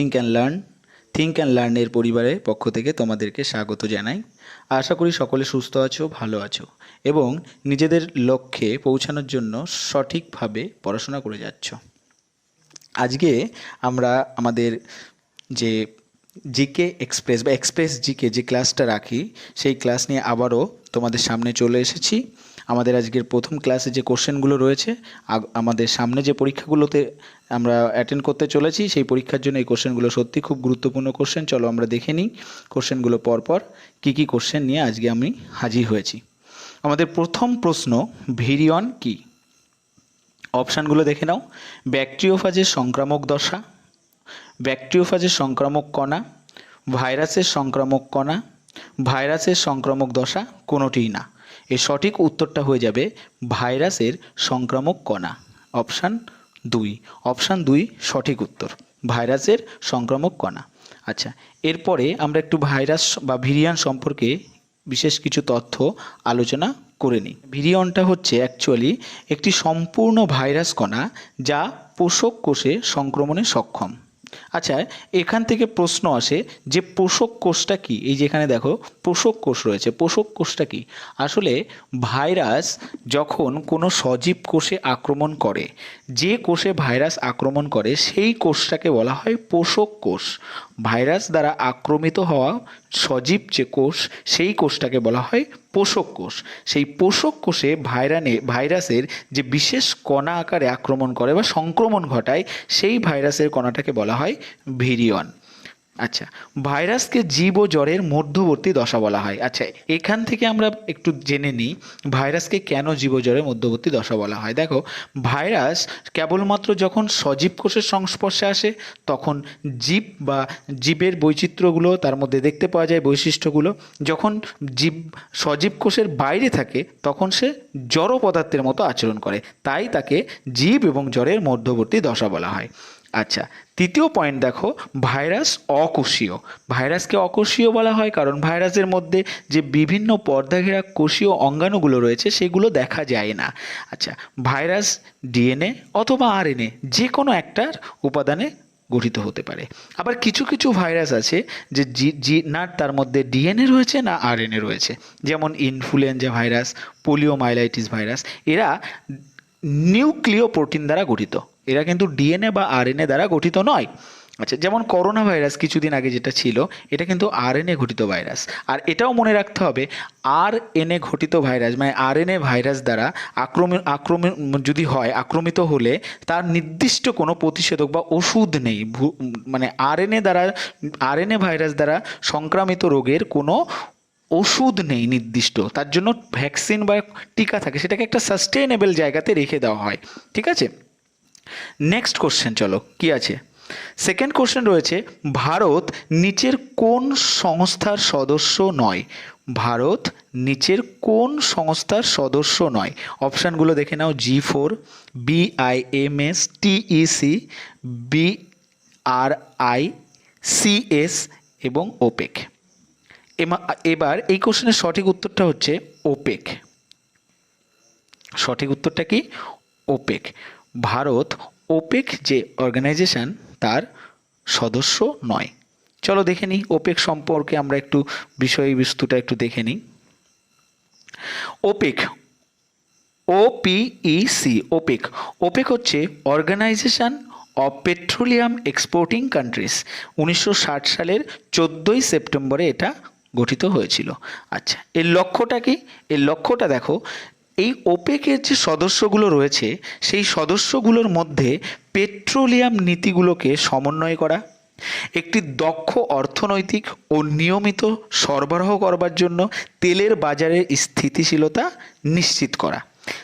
Think and learn think and লার্নের পরিবারের পক্ষ থেকে তোমাদেরকে স্বাগত জানাই। আশা করি সকলে সুস্থ আছো, ভালো আছো এবং নিজেদের লক্ষ্যে পৌঁছানোর জন্য সঠিকভাবে পড়াশোনা করে যাচ্ছ। আজকে আমরা আমাদের যে জিকে এক্সপ্রেস বা এক্সপ্রেস জিকে যে ক্লাসটা রাখি, সেই ক্লাস নিয়ে আবারও তোমাদের সামনে চলে এসেছি। আমাদের আজকের প্রথম ক্লাসে যে কোশ্চেনগুলো রয়েছে আমাদের সামনে যে পরীক্ষাগুলোতে আমরা অ্যাটেন্ড করতে চলেছি, সেই পরীক্ষার জন্য এই কোশ্চেনগুলো সত্যি খুব গুরুত্বপূর্ণ কোশ্চেন চলো আমরা দেখে নিই কোশ্চেনগুলো পরপর কী কী কোশ্চেন নিয়ে আজকে আমি হাজির হয়েছি। আমাদের প্রথম প্রশ্ন, ভিরিয়ন কী? অপশানগুলো দেখে নাও। ব্যাকটেরিওফাজের সংক্রামক দশা, ব্যাকটেরিওফাজের সংক্রামক কণা, ভাইরাসের সংক্রামক কণা, ভাইরাসের সংক্রামক দশা কোনোটিই না। এর সঠিক উত্তরটা হয়ে যাবে ভাইরাসের সংক্রামক কণা। অপশান দুই। অপশান দুই, সঠিক উত্তর। ভাইরাসের সংক্রামক কণা। আচ্ছা এরপরে আমরা একটু ভাইরাস বা ভিরিয়ান সম্পর্কে বিশেষ কিছু তথ্য আলোচনা করে নিই। ভিরিয়নটা হচ্ছে অ্যাকচুয়ালি একটি সম্পূর্ণ ভাইরাস কণা যা পোষক কোষে সংক্রমণে সক্ষম। আচ্ছা এখান থেকে প্রশ্ন আসে যে পোষক কোষটা কি? এই যেখানে দেখো, পোষক কোষ রয়েছে। পোষক কোষটা কি? আসলে ভাইরাস যখন কোনো সজীব কোষে আক্রমণ করে, যে কোষে ভাইরাস আক্রমণ করে, সেই কোষটাকে বলা হয় পোষক কোষ। ভাইরাস দ্বারা আক্রমিত হওয়া সজীব যে কোষ, সেই কোষটাকে বলা হয় পোষক কোষ। সেই পোষক কোষে ভাইরানে, ভাইরাসের যে বিশেষ কণা আকারে আক্রমণ করে বা সংক্রমণ ঘটায়, সেই ভাইরাসের কণাটাকে বলা হয় ভিরিয়ন। আচ্ছা ভাইরাসকে জীব ও জ্বরের মধ্যবর্তী দশা বলা হয়। আচ্ছা এখান থেকে আমরা একটু জেনে নিই, ভাইরাসকে কেন জীব জ্বরের মধ্যবর্তী দশা বলা হয়? দেখো, ভাইরাস কেবলমাত্র যখন সজীব কোষের সংস্পর্শে আসে, তখন জীব বা জীবের বৈচিত্র্যগুলো তার মধ্যে দেখতে পাওয়া যায়, বৈশিষ্ট্যগুলো। যখন জীব, সজীব কোষের বাইরে থাকে, তখন সে জড় পদার্থের মতো আচরণ করে। তাই তাকে জীব এবং জ্বরের মধ্যবর্তী দশা বলা হয়। আচ্ছা তৃতীয় পয়েন্ট দেখো ভাইরাস অকোষীয়। ভাইরাসকে অকোষীয় বলা হয় কারণ ভাইরাসের মধ্যে যে বিভিন্ন পর্দাঘেরা কোষীয় অঙ্গাণুগুলো রয়েছে সেগুলো দেখা যায় না। আচ্ছা ভাইরাস ডিএনএ অথবা আরএনএ যে কোনো একটার উপাদানে গঠিত হতে পারে। আবার কিছু কিছু ভাইরাস আছে যে জি না তার মধ্যে ডিএনএ রয়েছে, না আরএনএ রয়েছে। যেমন ইনফ্লুয়েঞ্জা ভাইরাস পোলিওমাইলাইটিস ভাইরাস এরা নিউক্লিও প্রোটিন দ্বারা গঠিত। এরা কিন্তু ডিএনএ বা আরএনএ দ্বারা গঠিত নয়। আচ্ছা যেমন করোনা ভাইরাস কিছুদিন আগে যেটা ছিল, এটা কিন্তু আরএনএ ঘটিত ভাইরাস। আর এটাও মনে রাখতে হবে আর এনএ ঘটিত ভাইরাস মানে আরএনএ ভাইরাস দ্বারা আক্রমণ আক্রমণ যদি হয়, আক্রমিত হলে তার নির্দিষ্ট কোনো প্রতিষেধক বা ওষুধ নেই। মানে আরএনএ দ্বারা আরএনএ ভাইরাস দ্বারা সংক্রামিত রোগের কোনো ওষুধ নেই নির্দিষ্ট। তার জন্য ভ্যাকসিন বা টিকা থাকে, সেটাকে একটা সাস্টেনেবল জায়গাতে রেখে দেওয়া হয়। ঠিক আছে? নেক্সট কোশ্চেন চলো, কি আছে? সেকেন্ড কোশ্চেন রয়েছে, ভারত নিচের কোন সংস্থার সদস্য নয়? ভারত নিচের কোন সংস্থার সদস্য নয়? অপশানগুলো দেখে নাও G four B I M S T E C B R I C S এবং ওপেক এমা- এবার এই কোশ্চেনের সঠিক উত্তরটা হচ্ছে ওপেক সঠিক উত্তরটা কি? ওপেক ভারত ওপেক যে অর্গানাইজেশন, তার সদস্য নয়। চলো দেখে নিই ওপেক সম্পর্কে আমরা একটু বিষয়বস্তুটা একটু দেখে নিই। OPEC OPEC OPEC. ওপেক হচ্ছে organisation of petroleum exporting countries. উনিশশো ষাট সালের চোদ্দোই সেপ্টেম্বরে এটা গঠিত হয়েছিল। আচ্ছা এর লক্ষ্যটা কি? এর লক্ষ্যটা দেখো এই ওপেকের যে সদস্যগুলো রয়েছে, সেই সদস্যগুলোর মধ্যে পেট্রোলিয়াম নীতিগুলোকে সমন্বয় করা, একটি দক্ষ অর্থনৈতিক ও নিয়মিত সরবরাহ করবার জন্য তেলের বাজারের স্থিতিশীলতা নিশ্চিত করা।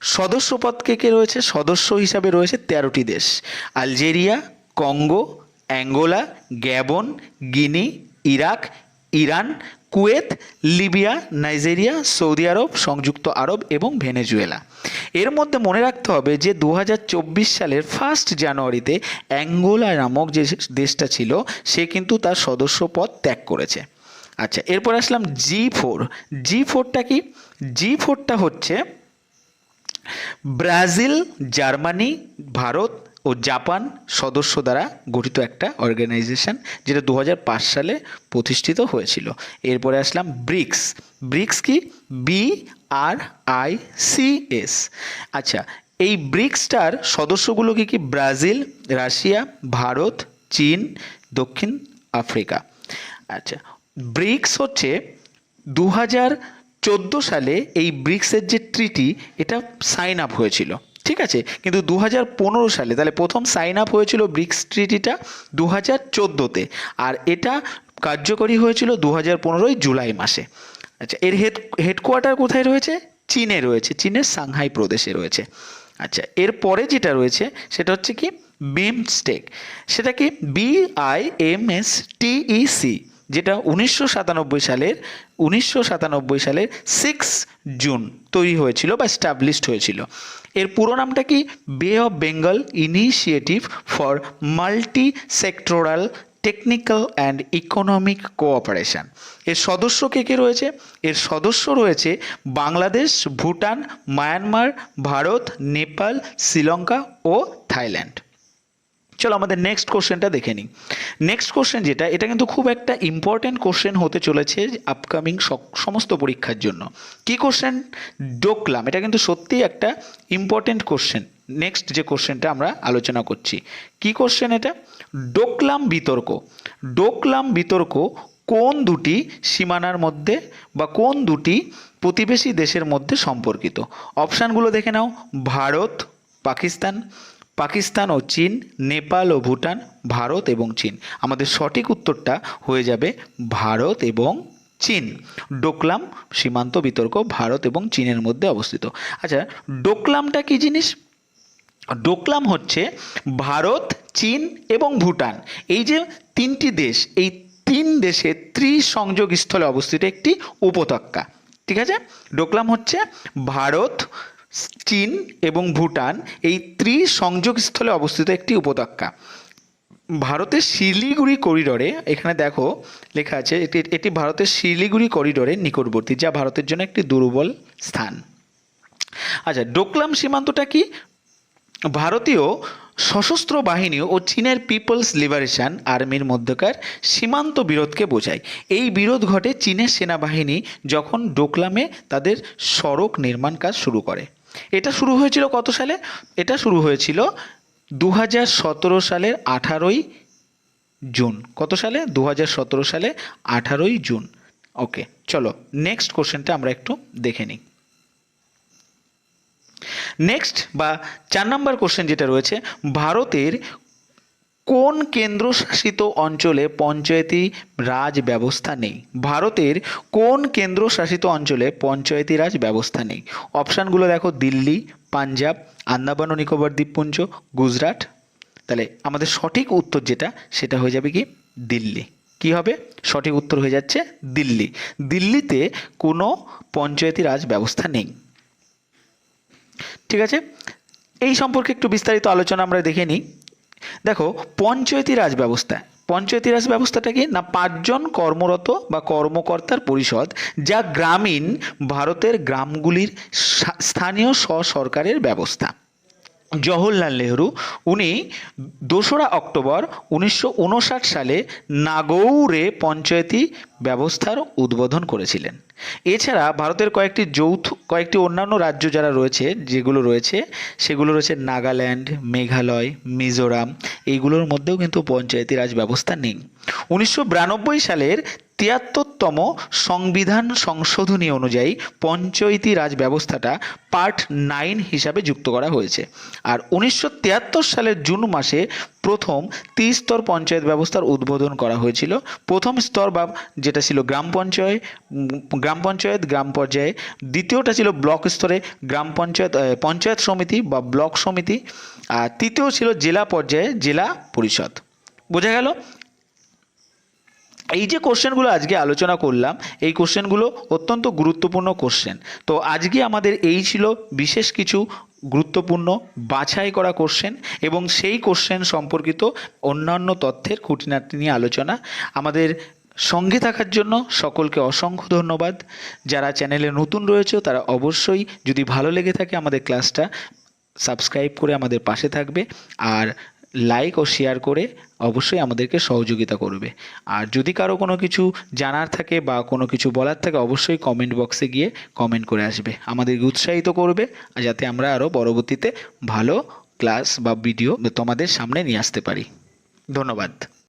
সদস্যপদ কে কে রয়েছে? সদস্য হিসাবে রয়েছে তেরোটি দেশ। Algeria, Congo, Angola, Gabon, Guinea, Iraq, Iran Kuwait, Libya, Nigeria, Saudi Arab, সংযুক্ত আরব এবং ভেনেজুয়েলা। এর মধ্যে মনে রাখতে হবে যে দু হাজার চব্বিশ সালের ফার্স্ট জানুয়ারিতে অ্যাঙ্গোলা নামক যে দেশটা ছিল, সে কিন্তু তার সদস্য পদ ত্যাগ করেছে। আচ্ছা এরপর আসলাম জি ফোর। জি ফোরটা কি? জি ফোরটা হচ্ছে ব্রাজিল, জার্মানি, ভারত ও জাপান সদস্য দ্বারা গঠিত একটা অর্গানাইজেশন যেটা দু হাজার পাঁচ সালে প্রতিষ্ঠিত হয়েছিল। এরপরে আসলাম ব্রিক্স। ব্রিক্স কি? B R I C S আচ্ছা এই ব্রিক্সটার সদস্যগুলো কি কি? ব্রাজিল, রাশিয়া, ভারত, চীন, দক্ষিণ আফ্রিকা। আচ্ছা ব্রিক্স হচ্ছে দু হাজার চোদ্দ সালে এই ব্রিক্সের যে ট্রিটি এটা সাইন আপ হয়েছিল। ঠিক আছে, কিন্তু দু হাজার পনেরো সালে, তাহলে প্রথম সাইন আপ হয়েছিল ব্রিক্স ট্রিটিটা দু হাজার চোদ্দোতে, আর এটা কার্যকরী হয়েছিল দু হাজার পনেরোই জুলাই মাসে। আচ্ছা এর হেড হেডকোয়ার্টার কোথায় রয়েছে? চীনে রয়েছে, চীনের সাংহাই প্রদেশে রয়েছে। আচ্ছা এর পরে যেটা রয়েছে, সেটা হচ্ছে কি, বিমস্টেক। সেটা কি B I M S TEC যেটা উনিশশো সাতানব্বই সালের, উনিশশো সাতানব্বই সালের সিক্স জুন তৈরি হয়েছিল বা স্টাবলিশড হয়েছিল। এর পুরো নামটা কি? Bay of Bengal initiative for multi sectoral technical and economic cooperation এর সদস্য কে কে রয়েছে? এর সদস্য রয়েছে বাংলাদেশ, ভুটান, মায়ানমার, ভারত, নেপাল, শ্রীলঙ্কা ও থাইল্যান্ড। চলো আমাদের নেক্সট কোশ্চেনটা দেখে নিই। নেক্সট কোশ্চেন যেটা, এটা কিন্তু খুব একটা ইম্পর্টেন্ট কোশ্চেন হতে চলেছে আপকামিং সমস্ত পরীক্ষার জন্য। কি কোশ্চেন ডোকলাম। এটা কিন্তু সত্যিই একটা ইম্পর্টেন্ট কোশ্চেন নেক্সট যে কোশ্চেনটা আমরা আলোচনা করছি। কি কোশ্চেন এটা? ডোকলাম বিতর্ক। ডোকলাম বিতর্ক কোন দুটি সীমানার মধ্যে বা কোন দুটি প্রতিবেশী দেশের মধ্যে সম্পর্কিত? অপশানগুলো দেখে নাও। ভারত, পাকিস্তান। পাকিস্তান ও চীন, নেপাল ও ভুটান, ভারত এবং চীন। আমাদের সঠিক উত্তরটা হয়ে যাবে ভারত এবং চীন। ডোকলাম সীমান্ত বিতর্ক ভারত এবং চীনের মধ্যে অবস্থিত। আচ্ছা ডোকলামটা কি জিনিস? ডোকলাম হচ্ছে ভারত, চীন এবং ভুটান। এই যে তিনটি দেশ, এই তিন দেশে ত্রিসংযোগ স্থলে অবস্থিত একটি উপত্যকা। ঠিক আছে? ডোকলাম হচ্ছে ভারত চীন এবং ভুটান এই ত্রিসংযোগ স্থলে অবস্থিত একটি উপত্যকা। ভারতের শিলিগুড়ি করিডোরে, এখানে দেখো লেখা আছে, এটি এটি ভারতের শিলিগুড়ি করিডোরের নিকটবর্তী, যা ভারতের জন্য একটি দুর্বল স্থান। আচ্ছা ডোকলাম সীমান্তটা কি? ভারতীয় সশস্ত্র বাহিনী ও চীনের পিপলস লিবারেশন আর্মির মধ্যকার সীমান্ত বিরোধকে বোঝায়। এই বিরোধ ঘটে চীনের সেনাবাহিনী যখন ডোকলামে তাদের সড়ক নির্মাণ কাজ শুরু করে। এটা শুরু হয়েছিল কত সালে? এটা শুরু হয়েছিল দু সালের আঠারোই জুন। কত সালে? দু সালে আঠারোই জুন। ওকে চলো নেক্সট কোশ্চেনটা আমরা একটু দেখে নিই। নেক্সট বা চার নম্বর কোশ্চেন যেটা রয়েছে, ভারতের কোন কেন্দ্রশাসিত অঞ্চলে পঞ্চায়েতি রাজ ব্যবস্থা নেই? ভারতের কোন কেন্দ্রশাসিত অঞ্চলে পঞ্চায়েতি রাজ ব্যবস্থা নেই? অপশানগুলো দেখো, দিল্লি, পাঞ্জাব, আন্দামান ও নিকোবর দ্বীপপুঞ্জ, গুজরাট। তাহলে আমাদের সঠিক উত্তর যেটা, সেটা হয়ে যাবে কি? দিল্লি। কি হবে? সঠিক উত্তর হয়ে যাচ্ছে দিল্লি। দিল্লিতে কোনো পঞ্চায়েতি রাজ ব্যবস্থা নেই। ঠিক আছে? এই সম্পর্কে একটু বিস্তারিত আলোচনা আমরা দেখে নিই। দেখো, পঞ্চায়েতি রাজ ব্যবস্থা। পঞ্চায়েতি রাজ ব্যবস্থাটা কি? না, পাঁচজন কর্মরত বা কর্মকর্তার পরিষদ যা গ্রামীণ ভারতের গ্রামগুলির স্থানীয় স্ব-সরকারের ব্যবস্থা। জওহরলাল নেহরু, উনি দোসরা অক্টোবর উনিশশো উনষাট সালে নাগৌরে পঞ্চায়েতি ব্যবস্থার উদ্বোধন করেছিলেন। এছাড়া ভারতের কয়েকটি যৌথ, কয়েকটি অন্যান্য রাজ্য যারা রয়েছে, যেগুলো রয়েছে, সেগুলো রয়েছে নাগাল্যান্ড, মেঘালয়, মিজোরাম এইগুলোর মধ্যেও কিন্তু পঞ্চায়েতি রাজ ব্যবস্থা নেই। উনিশশো বিরানব্বই সালের তিয়াত্তরতম সংবিধান সংশোধনী অনুযায়ী পঞ্চায়েতি রাজ ব্যবস্থাটা পার্ট নাইন হিসাবে যুক্ত করা হয়েছে। আর উনিশশো তিয়াত্তর সালের জুন মাসে প্রথম ত্রিস্তর পঞ্চায়েত ব্যবস্থার উদ্বোধন করা হয়েছিল। প্রথম স্তর বা যেটা ছিল গ্রাম পঞ্চায়েত গ্রাম পঞ্চায়েত, গ্রাম পর্যায়ে। দ্বিতীয়টা ছিল ব্লক স্তরে গ্রাম পঞ্চায়েত পঞ্চায়েত সমিতি বা ব্লক সমিতি। আর তৃতীয় ছিল জেলা পর্যায়ে জেলা পরিষদ। বোঝা গেল? এই যে কোশ্চেনগুলো আজকে আলোচনা করলাম, এই কোশ্চেনগুলো অত্যন্ত গুরুত্বপূর্ণ কোশ্চেন তো আজকে আমাদের এই ছিল বিশেষ কিছু গুরুত্বপূর্ণ বাছাই করা কোশ্চেন এবং সেই কোশ্চেন সম্পর্কিত অন্যান্য তথ্যের খুঁটিনাটি নিয়ে আলোচনা। আমাদের সঙ্গে থাকার জন্য সকলকে অসংখ্য ধন্যবাদ। যারা চ্যানেলে নতুন রয়েছে, তারা অবশ্যই যদি ভালো লেগে থাকে আমাদের ক্লাসটা সাবস্ক্রাইব করে আমাদের পাশে থাকবে। আর লাইক ও শেয়ার করে অবশ্যই আমাদেরকে সহযোগিতা করবে। আর যদি কারও কোনো কিছু জানার থাকে বা কোনো কিছু বলার থাকে, অবশ্যই কমেন্ট বক্সে গিয়ে কমেন্ট করে আসবে। আমাদেরকে উৎসাহিত করবে যাতে আমরা আরও পরবর্তীতে ভালো ক্লাস বা ভিডিও তোমাদের সামনে নিয়ে আসতে পারি। ধন্যবাদ।